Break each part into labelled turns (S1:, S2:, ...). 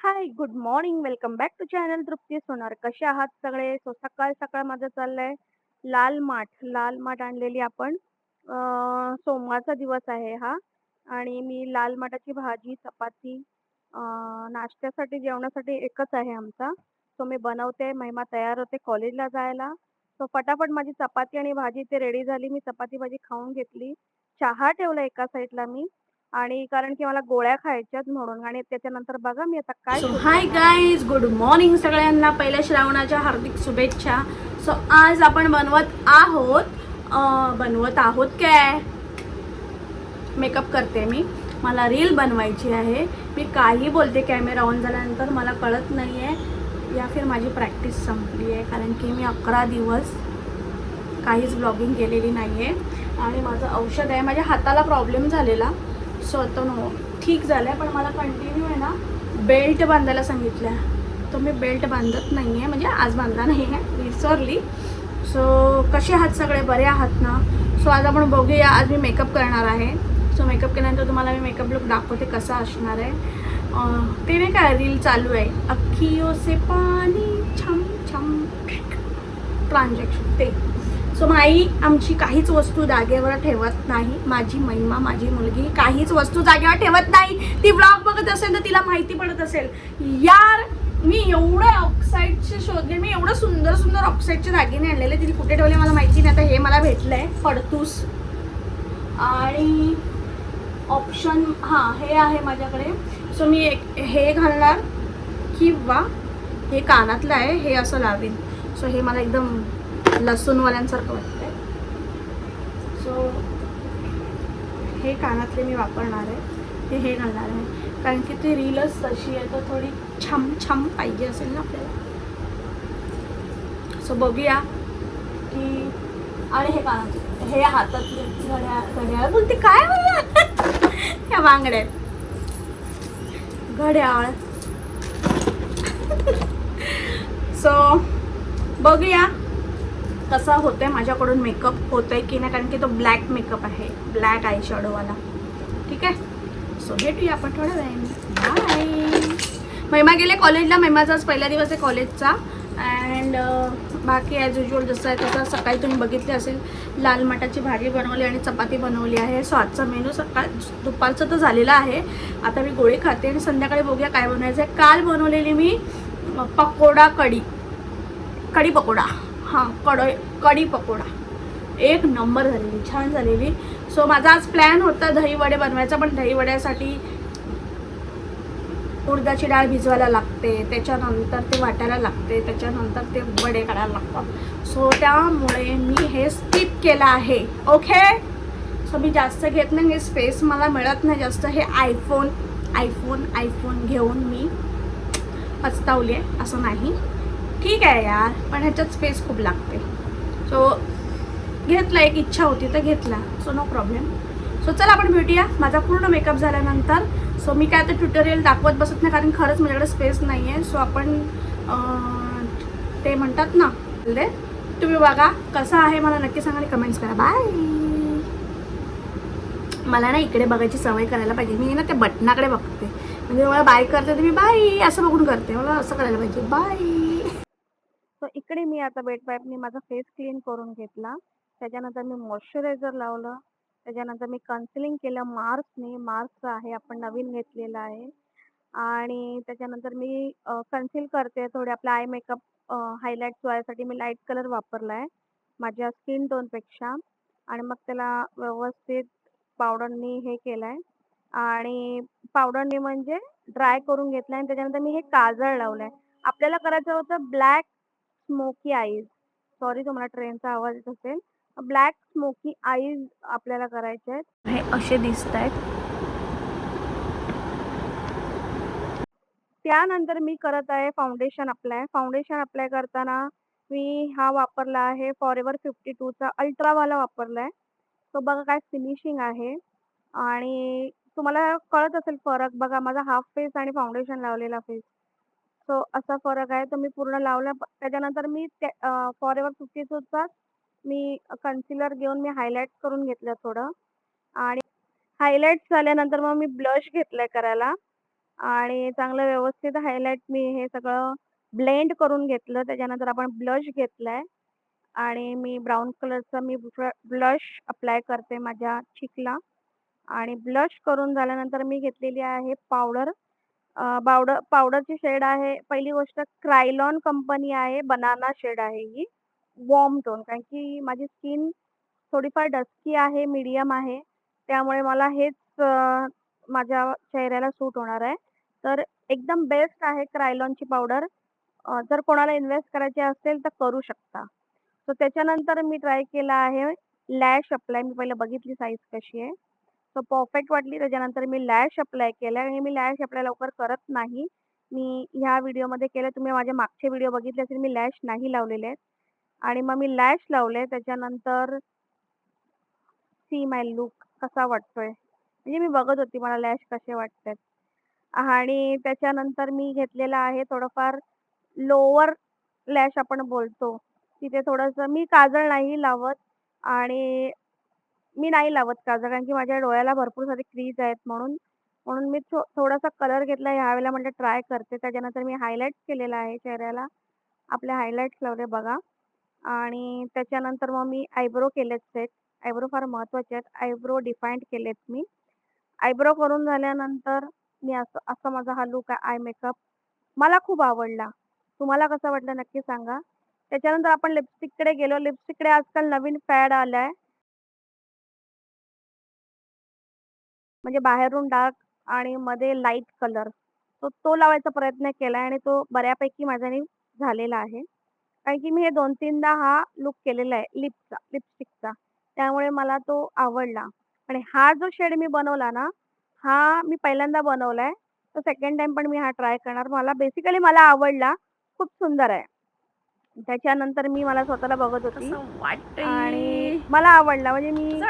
S1: Hi, good morning. Welcome back to channel Trupti Sonar. कसे आहात सगळे? सो सकाळ सकाळ माझं चाललंय लाल माठ. लाल माठ आणलेली आपण. अ, सोमवारचा दिवस आहे हा आणि मी लाल माठाची भाजी, चपाती अ, नाश्त्यासाठी, जेवणासाठी एकच आहे आमचा. सो मी बनवते. महिमा तयार होते कॉलेजला जायला. सो फटाफट माझी चपाती आणि भाजी इथे रेडी झाली. मी चपाती भाजी खाऊन घेतली. चहा ठेवला एका साईडला मी आणि कारण की मला गोळ्या खायच्यात म्हणून. आणि त्याच्यानंतर बघा मी आता काय
S2: so hi. Guys good morning सगळ्यांना. पहिल्या श्रावणाच्या हार्दिक शुभेच्छा. सो आज आपण बनवत आहोत अं, बनवत आहोत काय? मेकअप करते मी. मला रील बनवायची आहे. मी काही बोलते कॅमेरा ऑन झाल्यानंतर मला कळत नाही आहे या फिर माझी प्रॅक्टिस संपली आहे. कारण की मी अकरा दिवस काहीच ब्लॉगिंग केलेली नाही आहे आणि माझं औषध आहे. माझ्या हाताला प्रॉब्लेम झालेला. सो आता नो ठीक झालं आहे पण मला कंटिन्यू आहे ना बेल्ट बांधायला सांगितलं तर मी बेल्ट बांधत नाही आहे म्हणजे आज बांधला नाही आहे विसरली. सो कसे आहात सगळे? बरे आहात ना? सो आज आपण बघूया आज मी मेकअप करणार आहे. सो मेकअप केल्यानंतर तुम्हाला मी मेकअप लुक दाखवते कसा असणार आहे. ते नाही काय रील चालू आहे. अख्खी ओसे पाणी छम छम ट्रान्झॅक्शन ते. सो माई आमची काहीच वस्तू जागेवर ठेवत नाही. माझी महिमा माझी मुलगी काहीच वस्तू जागेवर ठेवत नाही. ती ब्लॉग बघत असेल तर तिला माहिती पडत असेल. यार मी एवढं ऑक्साईडचे शोधले मी एवढं सुंदर सुंदर ऑक्साईडचे दागिने आणलेले तिने कुठे ठेवले मला माहिती नाही. आता हे मला भेटलंय. फडतूस. आणि ऑप्शन हां हे आहे माझ्याकडे. सो मी एक हे घालणार. किंवा हे कानातलं आहे. हे असं लावीन. सो हे मला एकदम लसूणवाल्यांसारखं वाटतंय. सो हे कानातले मी वापरणार आहे. ते हे घालणार आहे. कारण की ती रीलच तशी आहे तर थोडी छम छम पाहिजे असेल ना आपल्याला. सो बघूया की आणि हे कानातले हे हातातले घड्याळ घड्याळ बोलते काय बोलला? ह्या बांगड्या घड्याळ. सो बघूया कसा आहे माझ्याकडून मेकअप होतोय की नाही कारण की तो ब्लॅक मेकअप आहे ब्लॅक आय शॅडोवाला ठीक? आहे सो भेटूया आपण थोड्या वेळाने. बाय महिमा गेले कॉलेजला महिमाचा आज पहिला दिवस आहे कॉलेजचा अँड बाकी ॲज युजल जसं आहे तसं सकाळी तुम्ही बघितले असेल लाल मटाची भाजी बनवली आणि चपाती बनवली आहे. सो आजचा मेनू सकाळ दुपारचं तर झालेला आहे. आता मी गोळी खाते आणि संध्याकाळी बघूया काय बनवायचं आहे काल बनवलेली मी पकोडा कढी. कढी पकोडा. हां कढई कढी पकोडा. एक नंबर झालेली छान झालेली. सो माझा आज प्लॅन होता दहीवडे बनवायचा पण दहीवड्यासाठी उडदाची डाळ भिजवायला लागते. त्याच्यानंतर ते वाटायला लागते. त्याच्यानंतर ते वडे काढायला लागतात. सो त्यामुळे मी हे स्किप केलं आहे. ओके सो मी जास्त घेत नाही. हे स्पेस मला मिळत नाही जास्त. हे आयफोन आयफोन आयफोन घेऊन मी पचतावली आहे. असं नाही. ठीक आहे यार पण ह्याच्यात स्पेस खूप लागते. सो घेतला एक इच्छा होती तर घेतला. सो नो प्रॉब्लेम सो चला आपण भेटूया. माझा पूर्ण मेकअप झाल्यानंतर. सो मी काय आता ट्युटोरियल दाखवत बसत नाही कारण खरंच माझ्याकडे स्पेस नाही आहे सो आपण ते म्हणतात ना ले, तुम्ही बघा कसं आहे मला नक्की सांगा आणि कमेंट्स करा. बाय मला ना इकडे बघायची सवय करायला पाहिजे. मी ना त्या बटनाकडे बघते. म्हणजे मला बाय करते तर मी बाय असं बघून करते. मला असं करायला पाहिजे. बाय
S1: मी आता वेट वाईपने माझा फेस क्लीन करून घेतला. त्याच्यानंतर मी मॉइश्चरायझर लावलं. त्याच्यानंतर मी कन्सिलिंग केलं मार्सने. मार्क्स आहे आपण नवीन घेतलेलं आहे. आणि त्याच्यानंतर मी कन्सिल कन्सील करते थोडे आपला आय मेकअप हायलाईट्स व्हायसाठी मी लाइट कलर वापरला आहे. माझ्या स्किन टोनपेक्षा आणि मग त्याला व्यवस्थित पावडरनी हे केलं आहे आणि पावडरनी म्हणजे ड्राय करून घेतलंय आणि त्याच्यानंतर मी हे काजळ लावलं आहे आपल्याला करायचं होतं ब्लॅक स्मोकी आईज. सॉरी तुम्हाला ट्रेनचा आवाज येत असेल. ब्लॅक स्मोकी आईज आपल्याला करायचे आहेत.
S2: हे असे दिसत आहेत
S1: त्यानंतर मी करत आहे फाउंडेशन अप्लाय. फाउंडेशन अप्लाय करताना मी हा वापरला आहे फॉरेव्हर 52चा अल्ट्रावाला वापरलाय. तो बघा काय फिनिशिंग आहे आणि तुम्हाला कळत असेल फरक बघा माझा हाल्फ फेस आणि फाउंडेशन लावलेला फेस. सो असा फरक आहे. तर मी पूर्ण लावला. त्याच्यानंतर मी ते अ, फॉरेव्हर 52चाच मी कन्सिलर घेऊन मी हायलाइट करून घेतलं थोडं आणि हायलाइट्स झाल्यानंतर मग मी ब्लश घेतलाय करायला आणि चांगलं व्यवस्थित हायलाइट मी हे सगळं ब्लेंड करून घेतलं. त्याच्यानंतर आपण ब्लश घेतलाय आणि मी ब्राऊन कलरचा मी ब्लश अप्लाय करते माझ्या चिकला आणि ब्लश करून झाल्यानंतर मी घेतलेली आहे पावडर. अ, पावडर पावडरची शेड आहे पहिली गोष्ट क्रायलॉन कंपनी आहे. बनाना शेड आहे ही. वॉर्म टोन कारण की माझी स्किन थोडीफार डस्की आहे, मीडियम आहे. त्यामुळे मला हेच अ, माझ्या चेहऱ्याला सूट होणार आहे. तर एकदम बेस्ट आहे क्रायलॉनची पावडर. अ, जर कोणाला इन्व्हेस्ट करायची असेल तर करू शकता. तर त्याच्यानंतर मी ट्राय केला आहे लॅश अप्लाय. मी पहिलं बघितली साईज कशी आहे. तर परफेक्ट वाटली त्याच्यानंतर मी लॅश अप्लाय केल्या आणि मी लॅश अप्लाय लवकर करत नाही. मी ह्या व्हिडिओमध्ये केलं. तुम्ही माझे मागचे व्हिडिओ बघितले असेल मी लॅश नाही लावलेले आहेत. आणि मग मी लॅश लावले त्याच्यानंतर सी माय लुक कसा वाटतोय. म्हणजे मी बघत होती मला लॅश कसे वाटतात आणि त्याच्यानंतर मी घेतलेला आहे थोडंफार लोअर लॅश आपण बोलतो. तिथे थोडंसं मी काजळ नाही लावत आणि मी नाही लावत काजळ कारण की माझ्या डोळ्याला भरपूर सारे क्रीज आहेत म्हणून. म्हणून मी थो थोडासा कलर घेतला ह्यावेळेला म्हटलं ट्राय करते. त्याच्यानंतर मी हायलाईट्स केलेला आहे चेहऱ्याला. आपले हायलाइट्स लावले बघा. आणि त्याच्यानंतर मग मी आयब्रो केलेत सेट. आयब्रो फार महत्त्वाचे आहेत. आयब्रो डिफाईंड केलेत मी. आयब्रो करून झाल्यानंतर मी असं असा माझा हा लूक आहे आय मेकअप. मला खूप आवडला. तुम्हाला कसं वाटलं नक्की सांगा. त्याच्यानंतर आपण लिपस्टिककडे गेलो. लिपस्टिककडे आजकाल नवीन फॅड आलाय. म्हणजे बाहेरून डार्क आणि मध्ये लाइट कलर. तो तो लावायचा प्रयत्न केलाय आणि तो बऱ्यापैकी माझ्याने झालेला आहे. कारण की मी हे 2-3दा हा लूक केलेला आहे लिपचा, लिपस्टिकचा. त्यामुळे मला तो आवडला. आणि हा जो शेड मी बनवला ना, हा मी पहिल्यांदा बनवलाय. तर सेकंड टाईम पण मी हा ट्राय करणार. मला बेसिकली मला आवडला. खूप सुंदर आहे. त्याच्यानंतर मी मला स्वतःला बघत होती? आणि मला आवडला. म्हणजे मी?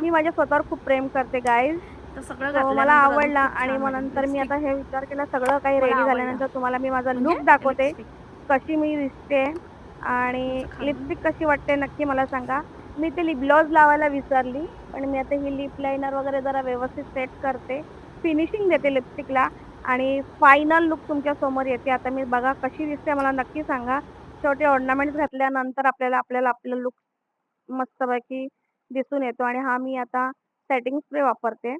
S1: मी माझ्या स्वतःवर खूप प्रेम करते गाईज.
S2: तर सगळं
S1: सो मला
S2: घातल्यानंतर अजून
S1: आवडला
S2: खूप
S1: आणि
S2: छान
S1: मग
S2: वाटेल.
S1: नंतर मी आता
S2: लिपस्टिक
S1: हे विचार केला सगळं काही
S2: मला
S1: रेडी
S2: आवडला.
S1: झाल्यानंतर तुम्हाला मी माझा
S2: म्हणजे
S1: लूक दाखवते.
S2: लिपस्टिक.
S1: कशी मी दिसते आणि
S2: असं खालून.
S1: लिपस्टिक कशी वाटते नक्की मला सांगा. मी ते लिप ग्लॉस लावायला विसरली. पण मी आता ही लिप लाइनर वगैरे जरा व्यवस्थित सेट करते. फिनिशिंग देते लिपस्टिकला आणि फायनल लूक तुमच्यासमोर येते. आता मी बघा कशी दिसते मला नक्की सांगा. शेवटी ऑर्नामेंट्स घातल्यानंतर आपल्याला आपल्याला आपलं लूक मस्तपैकी दिसून येतो आणि हा मी आता सेटिंग स्प्रे वापरते.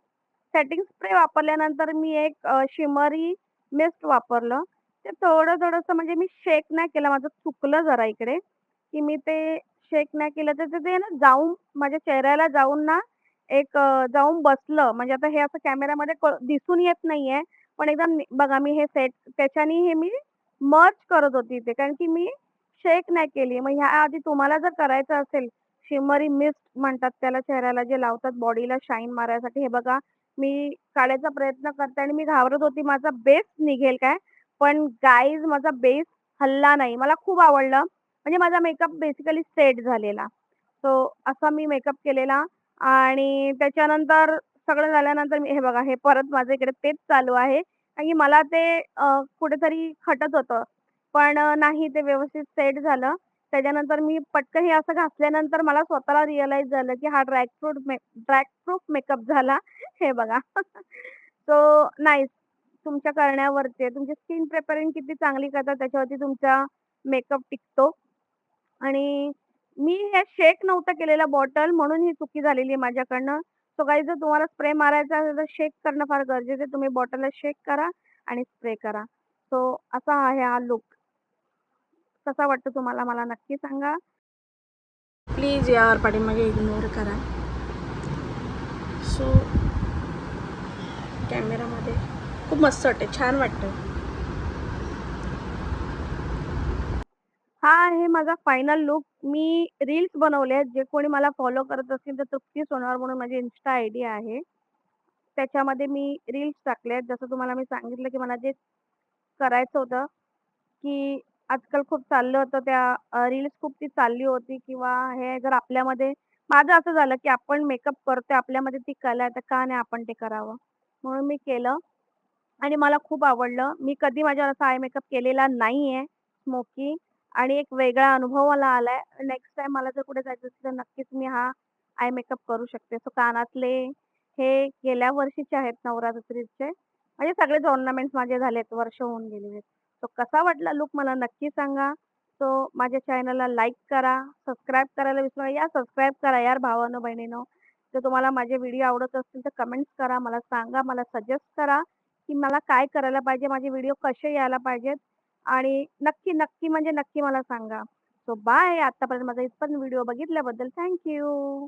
S1: सेटिंग स्प्रे वापरल्यानंतर मी एक शिमरी मिस्ट वापरलं. ते थोडं थोडंसं म्हणजे मी शेक नाही केलं. माझं चुकलं जरा इकडे, की मी ते शेक नाही केलं तर ते ना जाऊन माझ्या चेहऱ्याला जाऊन ना एक जाऊन बसलं. म्हणजे आता हे असं कॅमेरामध्ये दिसून येत नाहीये. पण एकदम बघा मी हे सेट त्याच्याने हे मी मर्च करत होती ते कारण की मी शेक नाही केली. मग ह्या आधी तुम्हाला जर करायचं असेल, शिमरी मिस्ट म्हणतात त्याला चेहऱ्याला जे लावतात बॉडीला शाईन मारायसाठी. हे बघा मी काढायचा प्रयत्न करते आणि मी घाबरत होती माझा बेस निघेल काय. पण गाईज माझा बेस हल्ला नाही. मला खूप आवडलं. म्हणजे माझा मेकअप बेसिकली सेट झालेला. सो असा मी मेकअप केलेला आणि त्याच्यानंतर सगळं झाल्यानंतर मी हे बघा हे परत माझं इकडे तेच चालू आहे. कारण की मला ते कुठेतरी खटत होतं. पण नाही ते व्यवस्थित सेट झालं. त्याच्यानंतर मी पटकन हे असं घासल्यानंतर मला स्वतःला रिअलाईज झालं, की हा ड्रॅक फ्रूट मे ड्रॅग मेकअप झाला. हे बघा. So nice. तुमच्या करण्यावरती तुमची स्किन प्रिपेरिंग किती चांगली करता त्याच्यावरती तुमचा मेकअप टिकतो. आणि मी हे शेक नव्हतं केलेलं बॉटल म्हणून ही चुकी झालेली आहे माझ्याकडनं. सो काही जर तुम्हाला स्प्रे मारायचा असेल तर शेक करणं फार गरजेचं आहे. तुम्ही बॉटलला शेक करा आणि स्प्रे करा. सो असा आहे हा लुक कसा वाटतो तुम्हाला मला नक्की सांगा.
S2: प्लीज यार पाठीमागे इग्नोर करा. सो कॅमेरामध्ये खूप मस्त वाटते. छान वाटतं.
S1: हा आहे माझा फायनल लूक. मी रील्स बनवले आहेत. जे कोणी मला फॉलो करत असतील तर तृप्ती सोनवार म्हणून माझी इन्स्टा आयडी आहे. त्याच्यामध्ये मी रील्स टाकले आहेत. जसं तुम्हाला मी सांगितलं, की मला जे करायचं होतं, की आजकाल खूप चाललं होतं त्या रील्स खूप ती चालली होती किंवा हे जर आपल्यामध्ये माझं असं झालं, की आपण मेकअप करतोय, आपल्यामध्ये ती कला आहे, तर का नाही आपण ते करावं? म्हणून मी केलं आणि मला खूप आवडलं. मी कधी माझ्यावर असा आय मेकअप केलेला नाहीये स्मोकी आणि एक वेगळा अनुभव मला आलाय. नेक्स्ट टाईम मला जर कुठे जायचं असेल तर नक्कीच मी हा आय मेकअप करू शकते. सो कानातले हे गेल्या वर्षीचे आहेत नवरात्रीचे. म्हणजे सगळेच ऑर्नामेंट्स माझे झालेत, वर्ष होऊन गेले आहेत. सो कसा वाटला लूक मला नक्की सांगा. सो माझ्या चॅनलला लाईक करा, सबस्क्राईब करायला विसरू नका. या सबस्क्राईब करा यार भावानं बहिणीनं जर तुम्हाला माझे व्हिडिओ आवडत असतील तर कमेंट्स करा, मला सांगा, मला सजेस्ट करा, की मला काय करायला पाहिजे, माझे व्हिडिओ कसे यायला पाहिजेत आणि नक्की, नक्की म्हणजे नक्की मला सांगा. So bye. आत्तापर्यंत माझा इथपर्यंत व्हिडिओ बघितल्याबद्दल थँक्यू